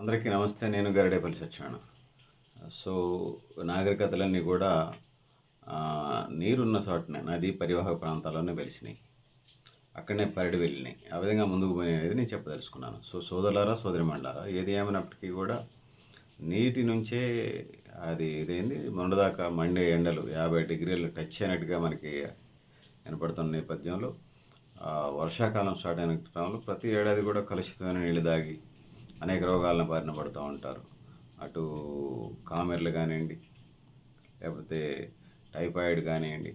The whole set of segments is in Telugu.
అందరికీ నమస్తే నేను గరడేపల్లి సత్యాన సో నాగరికతలన్నీ కూడా నీరున్న చోటనే నదీ పరివాహక ప్రాంతాల్లోనే వెలిసినాయి. అక్కడనే పరిడి వెళ్ళినాయి. ఆ విధంగా ముందుకు పోయినాయి అనేది నేను చెప్పదలుచుకున్నాను. సో సోదరులారా సోదరిమండారా ఏది ఏమైనప్పటికీ కూడా నీటి నుంచే అది ఇదేంది? మొండదాకా మండే ఎండలు యాభై డిగ్రీలు టచ్ అయినట్టుగా మనకి కనపడుతున్న నేపథ్యంలో వర్షాకాలం స్టార్ట్ అయిన క్రమంలో ప్రతి ఏడాది కూడా కలుషితమైన నీళ్ళు దాగి అనేక రోగాలను బారిన పడుతూ ఉంటారు. అటు కామెర్లు కానివ్వండి లేకపోతే టైఫాయిడ్ కానివ్వండి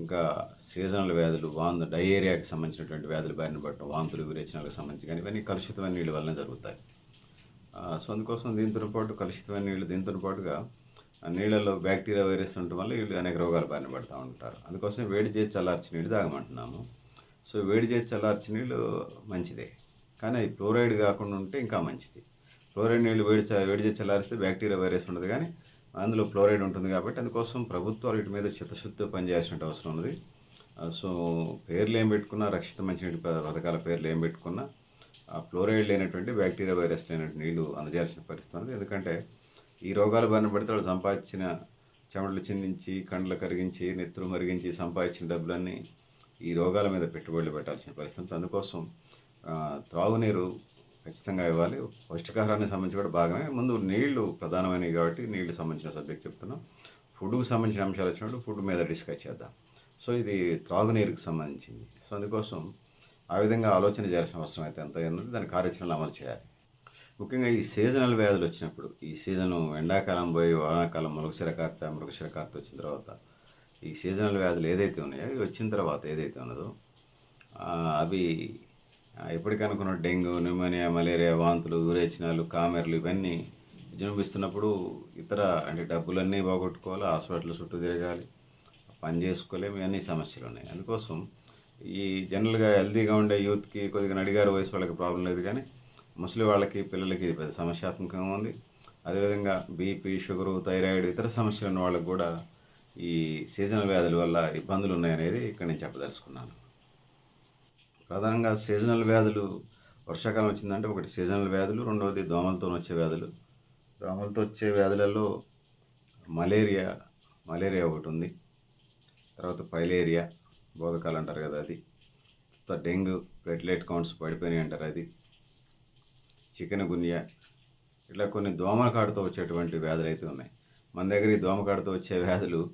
ఇంకా సీజనల్ వ్యాధులు వాంతు డయేరియాకి సంబంధించినటువంటి వ్యాధులు బారిన పడటం వాంతులు విరేచనాలకు సంబంధించి కానీ ఇవన్నీ కలుషితమైన నీళ్ళ వల్లనే జరుగుతాయి. సో అందుకోసం దీంతో పాటు కలుషితమైన నీళ్ళు దీంతో పాటుగా నీళ్ళలో బ్యాక్టీరియా వైరస్ ఉండటం వల్ల వీళ్ళు అనేక రోగాలు బారిన పడుతూ ఉంటారు. అందుకోసం వేడి చేసి చల్లార్చి నీళ్ళు తాగమంటున్నాము. సో వేడి చేసి చల్లార్చి నీళ్ళు మంచిదే. కానీ అది ఫ్లోరైడ్ కాకుండా ఉంటే ఇంకా మంచిది. ఫ్లోరైడ్ నీళ్ళు వేడి వేడి చేసి చల్లారిస్తే బ్యాక్టీరియా వైరస్ ఉండదు కానీ అందులో ఫ్లోరైడ్ ఉంటుంది కాబట్టి అందుకోసం ప్రభుత్వాలు వీటి మీద చిత్తశుద్ధితో పనిచేయాల్సిన అవసరం ఉన్నది. సో పేర్లు ఏం పెట్టుకున్నా రక్షిత మంచినీటి పథకాల పేర్లు ఏం పెట్టుకున్నా ఆ ఫ్లోరైడ్ లేనటువంటి బ్యాక్టీరియా వైరస్ లేనటువంటి నీళ్ళు అందజేయాల్సిన పరిస్థితి ఉంది ఎందుకంటే ఈ రోగాలు బారిన పడితే వాళ్ళు సంపాదించిన చెమటలు చిందించి కండ్లు కరిగించి నెత్తులు మరిగించి సంపాదించిన డబ్బులన్నీ ఈ రోగాల మీద పెట్టుబడులు పెట్టాల్సిన పరిస్థితి. అందుకోసం త్రాగునీరు ఖచ్చితంగా ఇవ్వాలి. పౌష్టికాహారానికి సంబంధించి కూడా భాగమే. ముందు నీళ్ళు ప్రధానమైనవి కాబట్టి నీళ్ళు సంబంధించిన సబ్జెక్ట్ చెప్తున్నాం. ఫుడ్కు సంబంధించిన అంశాలు వచ్చినప్పుడు ఫుడ్ మీద డిస్కస్ చేద్దాం. సో ఇది త్రాగునీరుకు సంబంధించింది. సో అందుకోసం ఆ విధంగా ఆలోచన చేయాల్సిన అవసరం అయితే ఎంత ఉన్నది దాని కార్యాచరణలు అమలు చేయాలి. ముఖ్యంగా ఈ సీజనల్ వ్యాధులు వచ్చినప్పుడు ఈ సీజను ఎండాకాలం పోయి వానాకాలం మృగశిరకార్త మృగశిరకార్త వచ్చిన తర్వాత ఈ సీజనల్ వ్యాధులు ఏదైతే ఉన్నాయో అవి వచ్చిన తర్వాత ఏదైతే ఉన్నదో అవి ఎప్పటికనుకున్న డెంగ్యూ న్యూమోనియా మలేరియా వాంతులు విరేచనాలు కామెర్లు ఇవన్నీ విజృంభిస్తున్నప్పుడు ఇతర అంటే డబ్బులన్నీ పోగొట్టుకోవాలి హాస్పిటల్ చుట్టూ తిరగాలి పని చేసుకోలేము ఇవన్నీ సమస్యలు ఉన్నాయి. అందుకోసం ఈ జనరల్గా హెల్తీగా ఉండే యూత్కి కొద్దిగా నడిగారు వయసు వాళ్ళకి ప్రాబ్లం లేదు కానీ ముసలి వాళ్ళకి పిల్లలకి ఇది పెద్ద సమస్యాత్మకంగా ఉంది. అదేవిధంగా బీపీ షుగరు థైరాయిడ్ ఇతర సమస్యలు ఉన్న వాళ్ళకి కూడా ఈ సీజనల్ వ్యాధుల వల్ల ఇబ్బందులు ఉన్నాయనేది ఇక్కడ నేను చెప్పదలుచుకున్నాను. ప్రధానంగా సీజనల్ వ్యాధులు వర్షాకాలం వచ్చిందంటే ఒకటి సీజనల్ వ్యాధులు రెండవది దోమలతో వచ్చే వ్యాధులు. దోమలతో వచ్చే వ్యాధులలో మలేరియా మలేరియా ఒకటి ఉంది. తర్వాత పైలేరియా బోధకాలు అంటారు కదా అది. తర్వాత డెంగ్యూ ప్లేట్లెట్ కౌంట్స్ పడిపోయినాయి అంటారు అది. చికెన్ గున్యా ఇట్లా కొన్ని దోమల కాడుతో వచ్చేటువంటి వ్యాధులు అయితే ఉన్నాయి. మన దగ్గర ఈ దోమ కాడుతో వచ్చే వ్యాధులు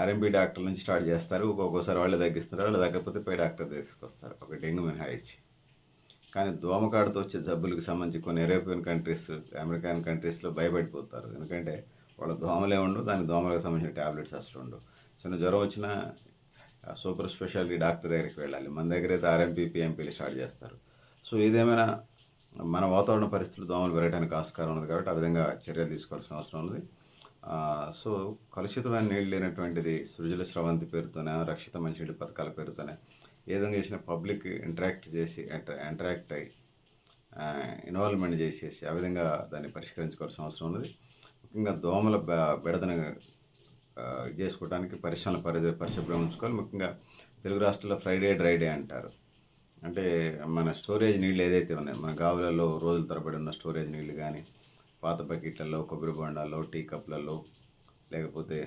ఆర్ఎంపీ డాక్టర్ నుంచి స్టార్ట్ చేస్తారు. ఒక్కొక్కసారి వాళ్ళు తగ్గిస్తారు వాళ్ళు తగ్గకపోతే పై డాక్టర్ తీసుకొస్తారు. ఒక డెంగ్యూ మినహాయించి కానీ దోమకాడుతో వచ్చే జబ్బులకు సంబంధించి కొన్ని యూరోపియన్ కంట్రీస్ అమెరికన్ కంట్రీస్లో భయపడిపోతారు. ఎందుకంటే వాళ్ళ దోమలే ఉండవు దాని దోమలకు సంబంధించిన ట్యాబ్లెట్స్ అసలు ఉండవు. చిన్న జ్వరం వచ్చినా సూపర్ స్పెషాలిటీ డాక్టర్ దగ్గరికి వెళ్ళాలి. మన దగ్గర అయితే ఆర్ఎంపీ పిఎంపీలు స్టార్ట్ చేస్తారు. సో ఇదేమైనా మన వాతావరణ పరిస్థితులు దోమలు పెరగడానికి ఆస్కారం ఉంది కాబట్టి ఆ విధంగా చర్యలు తీసుకోవాల్సిన అవసరం ఉంది సో కలుషితమైన నీళ్ళు లేనటువంటిది సృజల స్రవంతి పేరుతోనే రక్షిత మంచినీటి పథకాల పేరుతోనే ఏ విధంగా చేసిన పబ్లిక్ ఇంటరాక్ట్ చేసి ఇంటరాక్ట్ అయ్యి ఇన్వాల్వ్మెంట్ చేసేసి ఆ విధంగా దాన్ని పరిష్కరించుకోవాల్సిన అవసరం ఉన్నది. ముఖ్యంగా దోమల బె- బెడదను చేసుకోవడానికి పరిశ్రమల పరిధి పరిశుభ్రం ఉంచుకోవాలి ముఖ్యంగా తెలుగు రాష్ట్రాల్లో ఫ్రైడే డ్రై డే అంటారు. అంటే మన స్టోరేజ్ నీళ్ళు ఏదైతే ఉన్నాయో మన గావులలో రోజుల తరబడి ఉన్న స్టోరేజ్ నీళ్ళు కానీ పాత బకెట్లలో కొబ్బరి బొండాల్లో టీ కప్లలో లేకపోతే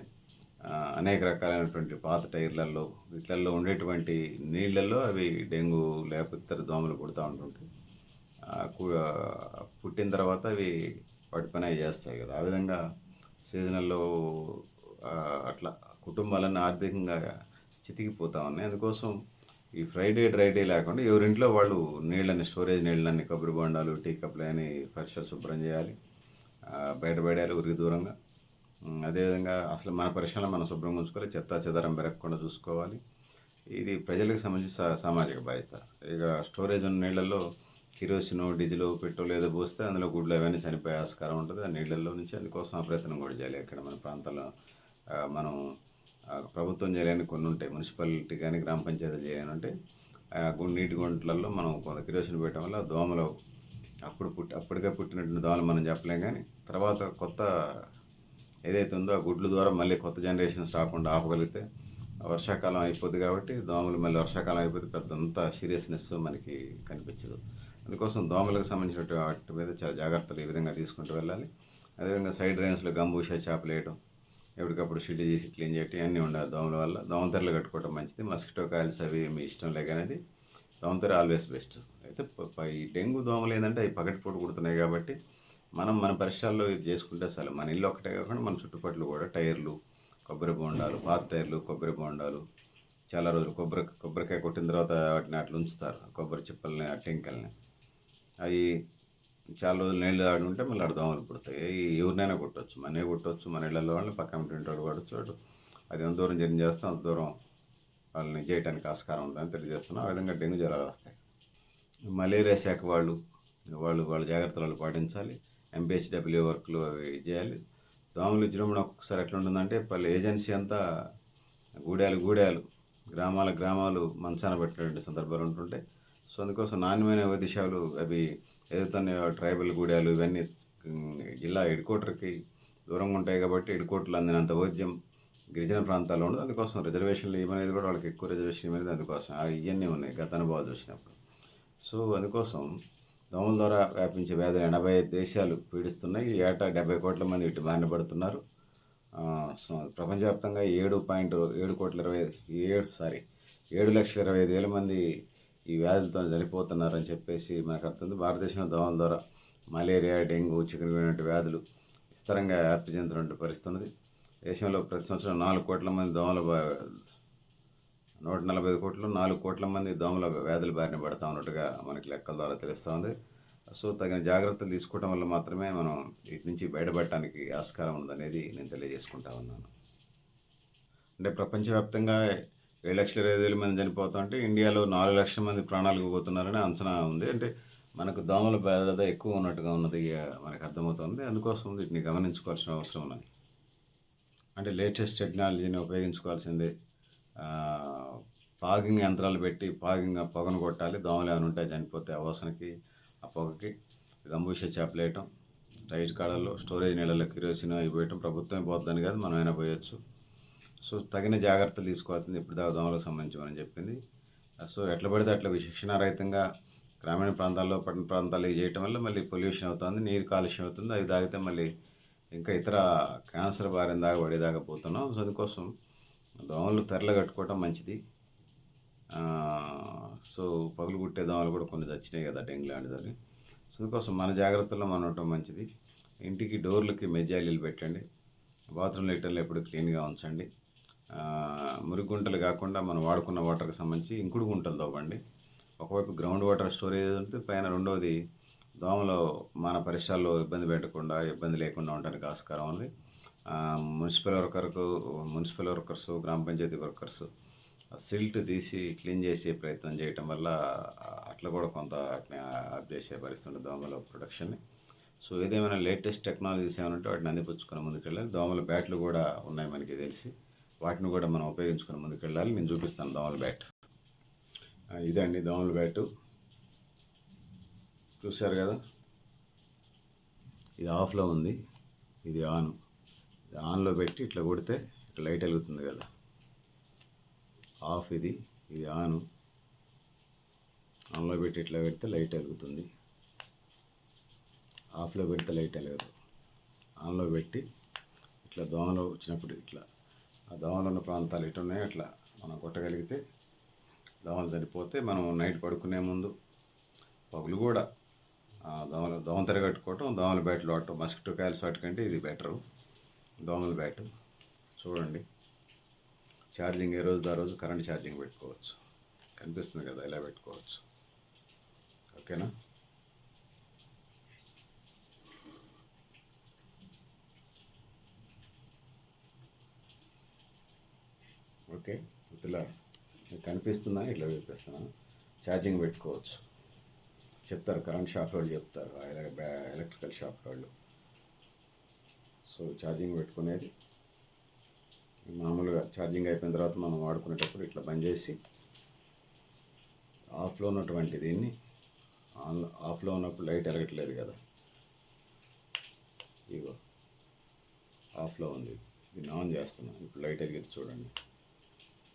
అనేక రకాలైనటువంటి పాత టైర్లలో వీటిలలో ఉండేటువంటి నీళ్ళల్లో అవి డెంగ్యూ లేకపోతే ఇతర దోమలు పుడతా ఉంటుంటాయి. పుట్టిన తర్వాత అవి వాటి పని అవి చేస్తాయి కదా. ఆ విధంగా సీజనల్లో అట్లా కుటుంబాలన్నీ ఆర్థికంగా చితికిపోతా ఉన్నాయి. అందుకోసం ఈ ఫ్రైడే డ్రై డే లేకుండా ఎవరింట్లో వాళ్ళు నీళ్ళని స్టోరేజ్ నీళ్ళని కొబ్బరి బొండాలు టీ కప్లు అని పరిసర శుభ్రం చేయాలి. ఆ, బయట ఊరికి దూరంగా. అదేవిధంగా అసలు మన పరిశ్రమలు మనం శుభ్రంగా ఉంచుకోవాలి చెత్త చెదరం పెరగకుండా చూసుకోవాలి. ఇది ప్రజలకు సంబంధించి సామాజిక బాధ్యత. ఇక స్టోరేజ్ ఉన్న నీళ్ళల్లో కిరోసిన్ డీజిల్ పెట్రోల్ ఏదో పోస్తే అందులో గుడ్లు అవన్నీ చనిపోయే ఆస్కారం ఉంటుంది. ఆ నీళ్ళల్లో నుంచి అందుకోసం ఆ ప్రయత్నం కూడా చేయాలి. ఇక్కడ మన ప్రాంతంలో మనం ప్రభుత్వం చేయలేని కొన్ని ఉంటాయి. మున్సిపాలిటీ కానీ గ్రామ పంచాయతీలు చేయలేని ఉంటే ఆ నీటి గుంటలలో మనం కొంత కిరోసిన్ పెట్టడం వల్ల దోమలు అప్పుడు పుట్టి అప్పటికే పుట్టినటువంటి దోమలు మనం చెప్పలేం కానీ తర్వాత కొత్త ఏదైతే ఉందో ఆ గుడ్ల ద్వారా మళ్ళీ కొత్త జనరేషన్స్ రాకుండా ఆపగలిగితే వర్షాకాలం అయిపోద్ది కాబట్టి దోమలు మళ్ళీ వర్షాకాలం అయిపోతే పెద్ద అంత సీరియస్నెస్ మనకి కనిపించదు. అందుకోసం దోమలకు సంబంధించిన వాటి మీద చాలా జాగ్రత్తలు ఈ విధంగా తీసుకుంటూ వెళ్ళాలి. అదేవిధంగా సైడ్ డ్రైన్స్లో గంబూషా చేపలు వేయడం ఎప్పటికప్పుడు షెడ్ చేసి క్లీన్ చేయటం అన్నీ ఉండాలి దోమల వల్ల. దోమతెరలు కట్టుకోవడం మంచిది. మస్కిటో కాయిల్స్ అవి మీ ఇష్టం లేకనేది దోమతెర ఆల్వేస్ బెస్ట్ అయితే ఈ డెంగ్యూ దోమలు ఏంటంటే అవి పగటిపూట కుడుతున్నాయి కాబట్టి మనం మన పరిసరాల్లో ఇది చేసుకుంటే అసలు మన ఇల్లు ఒకటే కాకుండా మన చుట్టుపక్కల కూడా టైర్లు కొబ్బరి బోండాలు పాత టైర్లు కొబ్బరి బోండాలు చాలా రోజులు కొబ్బరి కొబ్బరికాయ కొట్టిన తర్వాత వాటిని అట్లా ఉంచుతారు. కొబ్బరి చిప్పల్ని ఆ టెంకల్ని. అవి చాలా రోజులు నీళ్ళు ఆడి ఉంటే మళ్ళీ ఆడ దోమలు పుడతాయి. ఎవరినైనా కొట్టవచ్చు మనే కొట్టవచ్చు మన ఇళ్ళల్లో వాళ్ళని పక్కన ఇంటి వాడు కొట్టచ్చు వాడు అది ఎంత దూరం జర్నీ చేస్తాం అంత దూరం వాళ్ళని చేయడానికి ఆస్కారం ఉందని తెలియజేస్తున్నాం. ఆ విధంగా డెంగ్యూ జ్వరాలు వస్తాయి. మలేరియా శాఖ వాళ్ళు వాళ్ళు వాళ్ళ జాగ్రత్తలు పాటించాలి. ఎంపీహెచ్డబ్ల్యూ వర్క్లు అవి చేయాలి. దోమలు విజృంభణ ఒక్కొక్కసారి ఎట్లా ఉంటుందంటే పలు ఏజెన్సీ అంతా గూడాలు గూడాలు గ్రామాల గ్రామాలు మంచాన పెట్టినటువంటి సందర్భాలు ఉంటుంటాయి సో అందుకోసం నాణ్యమైన వైద్యశాలు అవి ఏదైతే ట్రైబల్ గూడాలు ఇవన్నీ జిల్లా హెడ్ క్వార్టర్కి దూరంగా ఉంటాయి కాబట్టి హెడ్ క్వార్టర్లు అందినంత వైద్యం గిరిజన ప్రాంతాల్లో ఉండదు. అందుకోసం రిజర్వేషన్లు ఏమనేది కూడా వాళ్ళకి ఎక్కువ రిజర్వేషన్ ఇవ్వలేదు అందుకోసం. ఆ ఇవన్నీ ఉన్నాయి గత అనుభవాలు చూసినప్పుడు. సో అందుకోసం దోమల ద్వారా వ్యాపించే వ్యాధులు ఎనభై ఐదు దేశాలు పీడిస్తున్నాయి. ఈ ఏటా డెబ్బై కోట్ల మంది ఇటు బారిన పడుతున్నారు. ప్రపంచవ్యాప్తంగా ఏడు పాయింట్ ఏడు కోట్ల ఇరవై ఏడు సారీ ఏడు లక్షల ఇరవై ఐదు వేల మంది ఈ వ్యాధులతో చనిపోతున్నారని చెప్పేసి మనకు అర్థం భారతదేశంలో దోమల ద్వారా మలేరియా డెంగ్యూ చికెన్ వంటి వ్యాధులు విస్తారంగా వ్యాప్తి చెందుతున్న పరిస్థితి ఉన్నది. దేశంలో ప్రతి సంవత్సరం నాలుగు కోట్ల మంది దోమల నూట నలభై కోట్లు నాలుగు కోట్ల మంది దోమల వ్యాధుల బారిన పడతా ఉన్నట్టుగా మనకి లెక్కల ద్వారా తెలుస్తూ ఉంది సో తగిన జాగ్రత్తలు తీసుకోవడం వల్ల మాత్రమే మనం వీటి నుంచి బయటపడటానికి ఆస్కారం ఉందనేది నేను తెలియజేసుకుంటా ఉన్నాను. అంటే ప్రపంచవ్యాప్తంగా ఏడు లక్షల ఇరవై వేల మంది చనిపోతా ఉంటే ఇండియాలో నాలుగు లక్షల మంది ప్రాణాలకు పోతున్నారని అంచనా ఉంది. అంటే మనకు దోమల బాధ ఎక్కువ ఉన్నట్టుగా ఉన్నది మనకు అర్థమవుతుంది. అందుకోసం వీటిని గమనించుకోవాల్సిన అవసరం ఉన్నది. అంటే లేటెస్ట్ టెక్నాలజీని ఉపయోగించుకోవాల్సిందే. ఫాగింగ్ యంత్రాలు పెట్టి ఫాగింగ్ ఆ పొగను కొట్టాలి దోమలు ఏమైనా ఉంటే చనిపోతే ఆ ఆ పొగకి గంబూష చేపలేయటం రైట్ కాడల్లో స్టోరేజ్ నీళ్ళలో కిరోసిన్ అవి ప్రభుత్వం ప్రభుత్వమే పోతుందని కాదు మనమైనా పోయొచ్చు. సో తగిన జాగ్రత్తలు తీసుకోవాల్సింది ఇప్పుడు దాకా దోమలకు సంబంధించి మనం చెప్పింది. సో ఎట్లా పడితే అట్లా విశిక్షణారహితంగా గ్రామీణ ప్రాంతాల్లో పట్టణ ప్రాంతాల్లో చేయటం వల్ల మళ్ళీ పొల్యూషన్ అవుతుంది నీరు కాలుష్యం అవుతుంది అవి తాగితే మళ్ళీ ఇంకా ఇతర క్యాన్సర్ బారిన దాకా పడేదాకా పోతున్నాం. సో అందుకోసం దోమలు తెరలు కట్టుకోవటం మంచిది. సో పగులు కుట్టే దోమలు కూడా కొన్ని చచ్చినాయి కదా డెంగ్యూ లాంటిదని సో అందుకోసం మన జాగ్రత్తల్లో మనం ఉండటం మంచిది. ఇంటికి డోర్లకి మెజాయిలీలు పెట్టండి. బాత్రూమ్ లీటర్లు ఎప్పుడు క్లీన్గా ఉంచండి. ఆ, మురికి గుంటలు కాకుండా మనం వాడుకున్న వాటర్కి సంబంధించి ఇంకుడు గుంటలు తవ్వండి. ఒకవైపు గ్రౌండ్ వాటర్ స్టోరేజ్ ఉంటుంది పైన రెండవది దోమలు మన పరిసరాల్లో ఇబ్బంది పెట్టకుండా ఇబ్బంది లేకుండా ఉండడానికి ఆస్కారం ఉంది. మున్సిపల్ వర్కర్కు మున్సిపల్ వర్కర్స్ గ్రామ పంచాయతీ వర్కర్స్ సిల్ట్ తీసి క్లీన్ చేసే ప్రయత్నం చేయటం వల్ల అట్లా కూడా కొంత అట్నే ఆప్ చేసే పరిస్థితి ఉంటుంది దోమల ప్రొడక్షన్ని. సో ఏదేమైనా లేటెస్ట్ టెక్నాలజీస్ ఏమైనా ఉంటే వాటిని అందిపుచ్చుకుని ముందుకెళ్ళాలి. దోమల బ్యాట్లు కూడా ఉన్నాయి మనకి తెలిసి. వాటిని కూడా మనం ఉపయోగించుకుని ముందుకెళ్ళాలి. నేను చూపిస్తాను దోమల బ్యాట్. ఇదండి దోమల బ్యాటు. చూశారు కదా? ఇది ఆఫ్లో ఉంది. ఇది ఆన్. ఆన్లో పెట్టి ఇట్లా కొడితే ఇట్లా లైట్ వెలుగుతుంది కదా. ఆఫ్ ఇది ఇది ఆన్. ఆన్లో పెట్టి ఇట్లా పెడితే లైట్ వెలుగుతుంది. ఆఫ్లో పెడితే లైట్ వెలగదు. ఆన్లో పెట్టి ఇట్లా దోమలు వచ్చినప్పుడు ఇట్లా ఆ దోమలు ఉన్న ప్రాంతాలు ఇటు ఉన్నాయో అట్లా మనం కొట్టగలిగితే దోమలు సరిపోతే మనం నైట్ పడుకునే ముందు పగులు కూడా ఆ దోమలు దోమ తిరగట్టుకోవటం దోమల బయటలు వాడటం మస్కిటో కాయల్స్ వాటికంటే ఇది బెటరు. దోమల బ్యాట్ చూడండి. ఛార్జింగ్ ఏ రోజు ఆ రోజు కరెంట్ ఛార్జింగ్ పెట్టుకోవచ్చు. కనిపిస్తుంది కదా ఇలా పెట్టుకోవచ్చు. ఓకేనా? ఓకే ఇలా కనిపిస్తుందా? ఇట్లా చూపిస్తున్నాను ఛార్జింగ్ పెట్టుకోవచ్చు. చెప్తారు కరెంట్ షాప్ వాళ్ళు చెప్తారు ఎలక్ట్రికల్ షాప్ వాళ్ళు సో ఛార్జింగ్ పెట్టుకునేది. మామూలుగా ఛార్జింగ్ అయిపోయిన తర్వాత మనం వాడుకునేటప్పుడు ఇట్లా బంద్ చేసి ఆఫ్లో ఉన్నటువంటి దీన్ని ఆన్ ఆఫ్లో ఉన్నప్పుడు లైట్ వెలగట్లేదు కదా. ఇగో ఆఫ్లో ఉంది. దీన్ని ఆన్ చేస్తున్నాను ఇప్పుడు లైట్ ఎలిగేది చూడండి.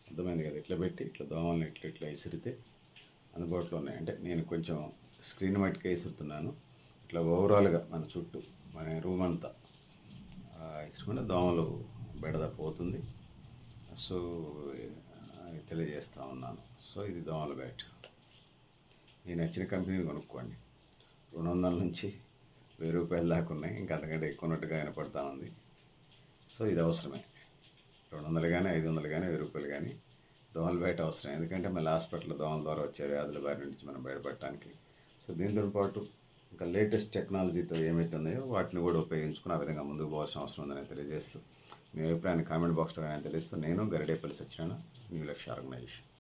అర్థమైంది కదా? ఇట్లా పెట్టి ఇట్లా దోమల్ని ఇట్లా ఇట్లా విసిరితే అందుబాటులో ఉన్నాయి. అంటే నేను కొంచెం స్క్రీన్ మట్టుకే విసురుతున్నాను ఇట్లా ఓవరాల్గా మన చుట్టూ మన రూమ్ అంతా ఆ, దోమలు బెడద పోతుంది. సో తెలియజేస్తూ ఉన్నాను. సో ఇది దోమల బ్యాట్. మీ నచ్చిన కంపెనీని కొనుక్కోండి. రెండు వందల నుంచి వెయ్యి రూపాయల దాకా ఉన్నాయి. ఇంకా అంతకంటే ఎక్కువ ఉన్నట్టుగా వినపడతా ఉంది. సో ఇది అవసరమే. రెండు వందలు కానీ ఐదు వందలు కానీ వెయ్యి రూపాయలు కానీ దోమల బయట అవసరం. ఎందుకంటే మళ్ళీ హాస్పిటల్ దోమల ద్వారా వచ్చే వ్యాధుల బారి నుంచి మనం బయటపడటానికి. సో దీంతో పాటు ఇంకా లేటెస్ట్ టెక్నాలజీతో ఏమైతే ఉన్నాయో వాటిని కూడా ఉపయోగించుకుని ఆ విధంగా ముందుకు పోవాల్సిన అవసరం ఉందని తెలియజేస్తూ మీ అభిప్రాయాన్ని కామెంట్ బాక్స్లో కానీ తెలియస్తూ నేను గరిడేపల్లి సత్యనారాయణ న్యూ లక్ష్య ఆర్గనైజేషన్.